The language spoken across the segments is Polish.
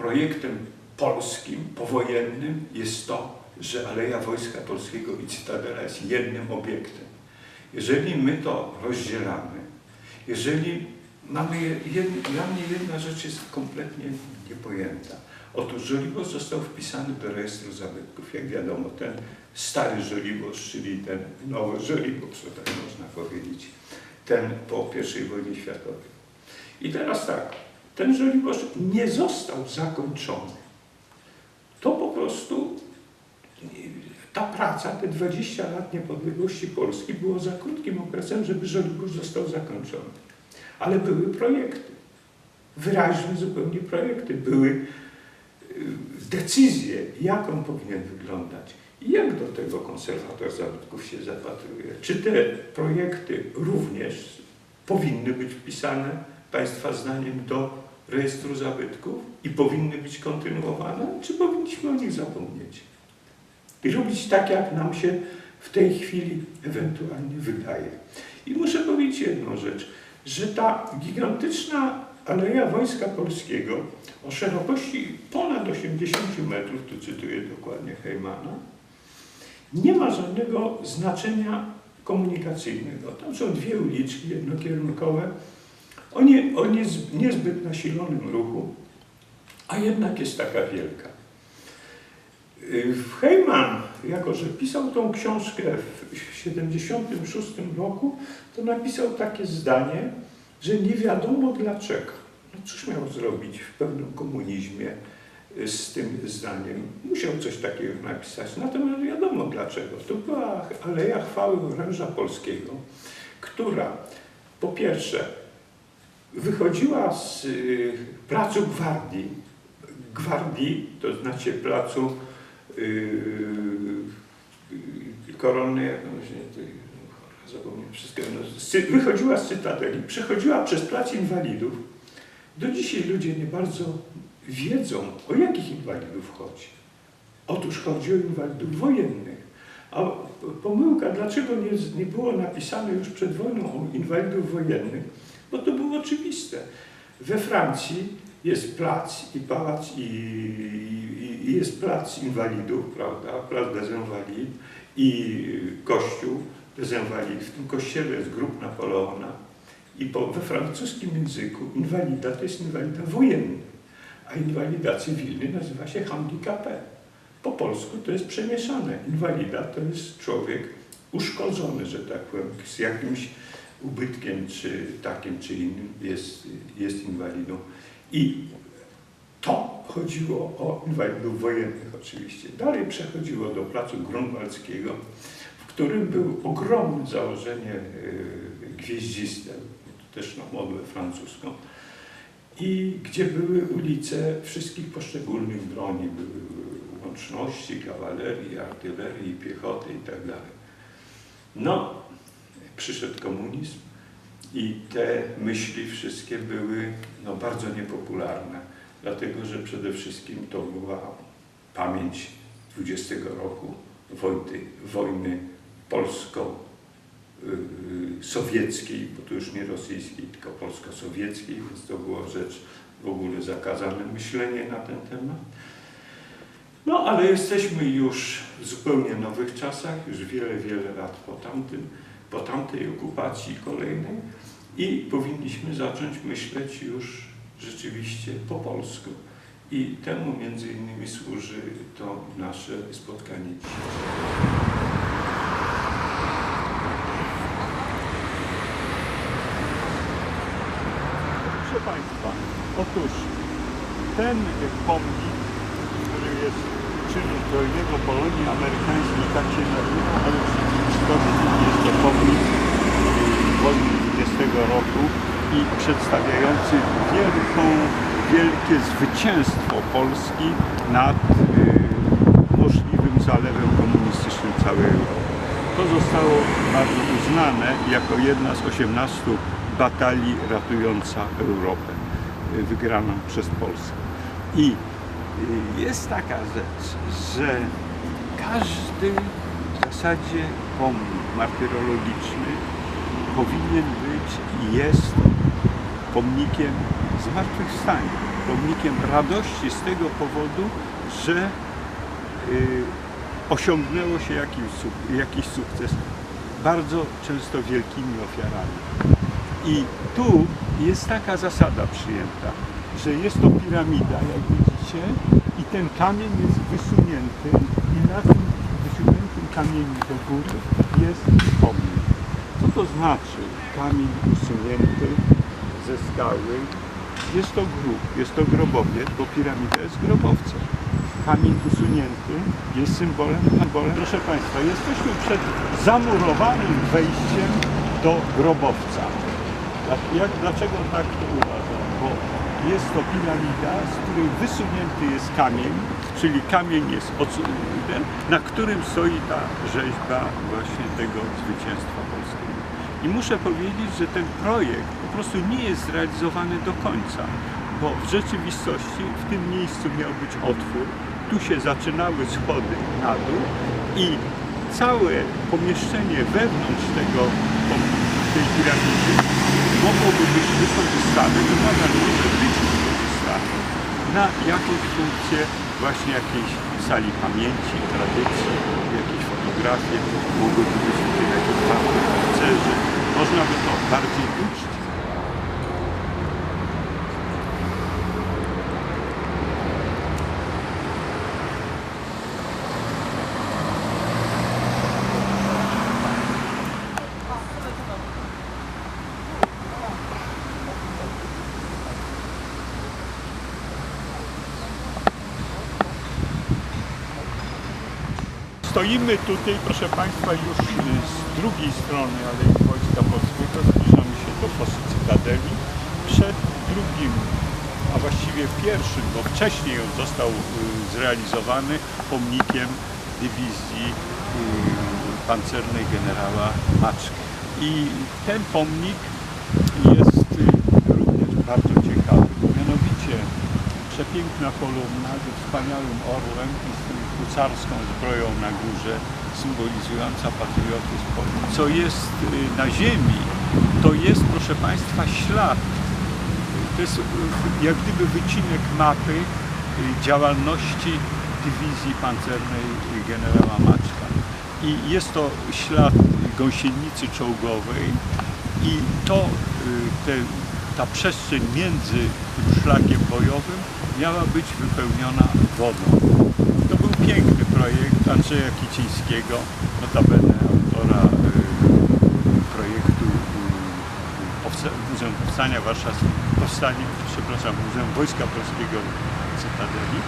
projektem polskim, powojennym jest to, że Aleja Wojska Polskiego i Cytadela jest jednym obiektem. Jeżeli my to rozdzielamy, jeżeli mamy, dla mnie jedna rzecz jest kompletnie niepojęta. Otóż Żoliborz został wpisany do rejestru zabytków. Jak wiadomo, ten stary Żoliborz, czyli ten nowy Żoliborz, tak można powiedzieć, ten po I wojnie światowej. I teraz tak, ten Żoliborz nie został zakończony. To po prostu ta praca, te 20 lat niepodległości Polski było za krótkim okresem, żeby Żoliborz został zakończony. Ale były projekty, wyraźne zupełnie projekty, były y, decyzje, jak on powinien wyglądać. I jak do tego konserwator zabytków się zapatruje? Czy te projekty również powinny być wpisane Państwa zdaniem do rejestru zabytków i powinny być kontynuowane, czy powinniśmy o nich zapomnieć? I robić tak, jak nam się w tej chwili ewentualnie wydaje. I muszę powiedzieć jedną rzecz, że ta gigantyczna Aleja Wojska Polskiego o szerokości ponad 80 metrów, tu cytuję dokładnie Heymana, nie ma żadnego znaczenia komunikacyjnego. Tam są dwie uliczki jednokierunkowe, o, nie, o niez, niezbyt nasilonym ruchu, a jednak jest taka wielka. Heyman, jako że pisał tą książkę w 1976 roku, to napisał takie zdanie, że nie wiadomo dlaczego. No cóż miał zrobić w pewnym komunizmie y, z tym zdaniem? Musiał coś takiego napisać. Natomiast wiadomo dlaczego. To była Aleja Chwały Oręża Polskiego, która po pierwsze wychodziła z y, placu Gwardii, Gwardii, to znaczy placu się, to, cholera, zapomniałem wszystko, no, wychodziła z Cytadeli, przechodziła przez plac inwalidów. Do dzisiaj ludzie nie bardzo wiedzą, o jakich inwalidów chodzi. Otóż chodzi o inwalidów wojennych. A pomyłka, dlaczego nie, nie było napisane już przed wojną o inwalidów wojennych? Bo to było oczywiste. We Francji jest plac i pałac i, i, i jest plac inwalidów, prawda, plac des Invalides i kościół des Invalides. W tym kościele jest grób Napoleona i po, we francuskim języku inwalida to jest inwalida wojenny, a inwalida cywilny nazywa się handicapé. Po polsku to jest przemieszane. Inwalida to jest człowiek uszkodzony, że tak powiem, z jakimś ubytkiem, czy takim, czy innym jest, jest inwalidą. I to chodziło o inwalidów wojennych oczywiście. Dalej przechodziło do placu Grunwaldzkiego, w którym był ogromne założenie y, gwieździste, też na modłę francuską, i gdzie były ulice wszystkich poszczególnych broni, były łączności, kawalerii, artylerii, piechoty i tak. No, przyszedł komunizm i te myśli wszystkie były no, bardzo niepopularne, dlatego że przede wszystkim to była pamięć 20 roku wojny, polsko-sowieckiej, bo to już nie rosyjskiej, tylko polsko-sowieckiej, więc to była rzecz w ogóle zakazane myślenie na ten temat. No, ale jesteśmy już w zupełnie nowych czasach, już wiele, wiele lat po tamtym, po tamtej okupacji kolejnej i powinniśmy zacząć myśleć już rzeczywiście po polsku. I temu między innymi służy to nasze spotkanie dzisiaj. Proszę Państwa, otóż ten pomnik, który jest czynu zbrojnego Polonii Amerykańskiej, tak się nazywa, ale jest to pomnik y, wojny 20 roku i przedstawiający wielką, wielkie zwycięstwo Polski nad y, możliwym zalewem komunistycznym całej Europy. To zostało bardzo uznane jako jedna z 18 batalii ratująca Europę, y, wygraną przez Polskę. I jest taka rzecz, że każdy w zasadzie pomnik martyrologiczny powinien być i jest pomnikiem zmartwychwstania, pomnikiem radości z tego powodu, że y, osiągnęło się jakiś, jakiś sukces, bardzo często wielkimi ofiarami. I tu jest taka zasada przyjęta, że jest to piramida, jak i ten kamień jest wysunięty i na tym wysuniętym kamieniu do góry jest pomnik. Co to znaczy kamień usunięty ze skały? Jest to grób, jest to grobowiec, bo piramida jest grobowcem. Kamień usunięty jest symbolem, symbolem. Proszę Państwa, jesteśmy przed zamurowanym wejściem do grobowca. Jak, dlaczego tak to uważam? Bo jest to piramida, z której wysunięty jest kamień, czyli kamień jest odsunięty, na którym stoi ta rzeźba właśnie tego zwycięstwa polskiego. I muszę powiedzieć, że ten projekt po prostu nie jest zrealizowany do końca, bo w rzeczywistości w tym miejscu miał być otwór, tu się zaczynały schody na dół i całe pomieszczenie wewnątrz tego, tej piramidy mogłoby być wykorzystane i nadal może być wykorzystane na jakąś funkcję właśnie jakiejś sali pamięci, tradycji, jakieś fotografie, mogłyby być tutaj jakieś mapy harcerzy. Można by to bardziej uczcić. Stoimy tutaj, proszę Państwa, już y, z drugiej strony Alei Wojska Polskiego. Zbliżamy się do fosy Cytadeli. Przed drugim, a właściwie pierwszym, bo wcześniej on został y, zrealizowany pomnikiem dywizji y, pancernej generała Maczki. I ten pomnik jest również bardzo ciekawy. Przepiękna kolumna ze wspaniałym orłem i z hucarską zbroją na górze, symbolizująca patriotyzm. Co jest y, na ziemi, to jest, proszę Państwa, ślad. To jest y, jak gdyby wycinek mapy y, działalności dywizji pancernej generała Maczka. I jest to ślad gąsienicy czołgowej i to, te, ta przestrzeń między tym szlakiem bojowym miała być wypełniona wodą. To był piękny projekt Andrzeja Kicińskiego, notabene autora y, projektu y, Muzeum Powstania Warszawskiego, powstanie, przepraszam, Muzeum Wojska Polskiego w Cytadeli.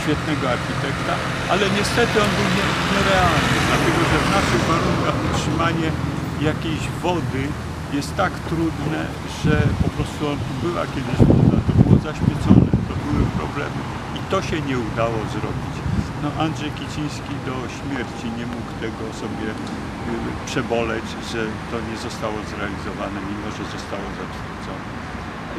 Świetnego architekta, ale niestety on był nie, nierealny, dlatego że w naszych warunkach utrzymanie jakiejś wody jest tak trudne, że po prostu on tu była kiedyś woda, to było zaśmiecone, to były problemy i to się nie udało zrobić. No Andrzej Kiciński do śmierci nie mógł tego sobie y, przeboleć, że to nie zostało zrealizowane, mimo że zostało zatwierdzone.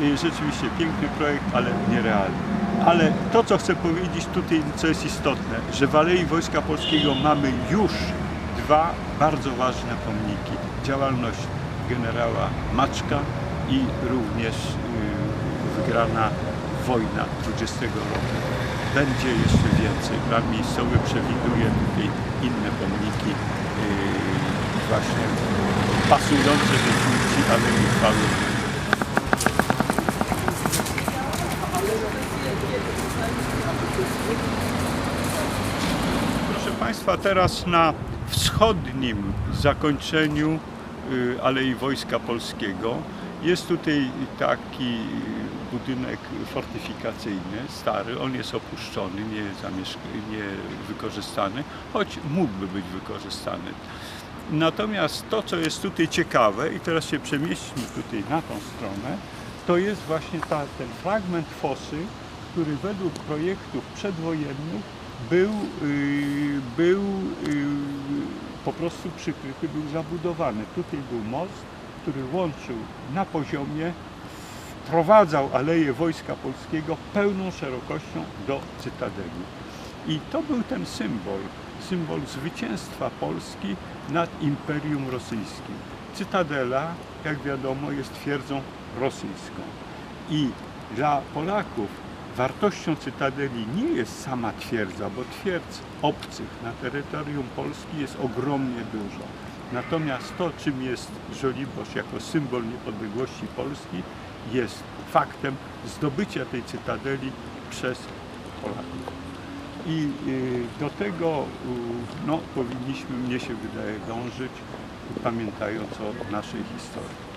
I rzeczywiście piękny projekt, ale nierealny. Ale to, co chcę powiedzieć tutaj, co jest istotne, że w Alei Wojska Polskiego mamy już dwa bardzo ważne pomniki. Działalność generała Maczka i również y, wygrana wojna 20 roku. Będzie jeszcze więcej. Plan miejscowy przewiduje tutaj inne pomniki y, właśnie pasujące do funkcji Alei Chwały Proszę Państwa, teraz na wschodnim zakończeniu y, Alei Wojska Polskiego jest tutaj taki budynek fortyfikacyjny, stary. On jest opuszczony, nie, nie wykorzystany, choć mógłby być wykorzystany. Natomiast to, co jest tutaj ciekawe, i teraz się przemieśćmy tutaj na tą stronę, to jest właśnie ta, ten fragment fosy, który według projektów przedwojennych był, yy, był yy, po prostu przykryty, był zabudowany. Tutaj był most, który łączył na poziomie, wprowadzał Aleję Wojska Polskiego pełną szerokością do Cytadeli. I to był ten symbol, symbol zwycięstwa Polski nad Imperium Rosyjskim. Cytadela, jak wiadomo, jest twierdzą rosyjską. I dla Polaków wartością Cytadeli nie jest sama twierdza, bo twierdz obcych na terytorium Polski jest ogromnie dużo. Natomiast to, czym jest Żoliborz jako symbol niepodległości Polski, jest faktem zdobycia tej cytadeli przez Polaków. I y, do tego y, no, powinniśmy, mnie się wydaje, dążyć, pamiętając o naszej historii.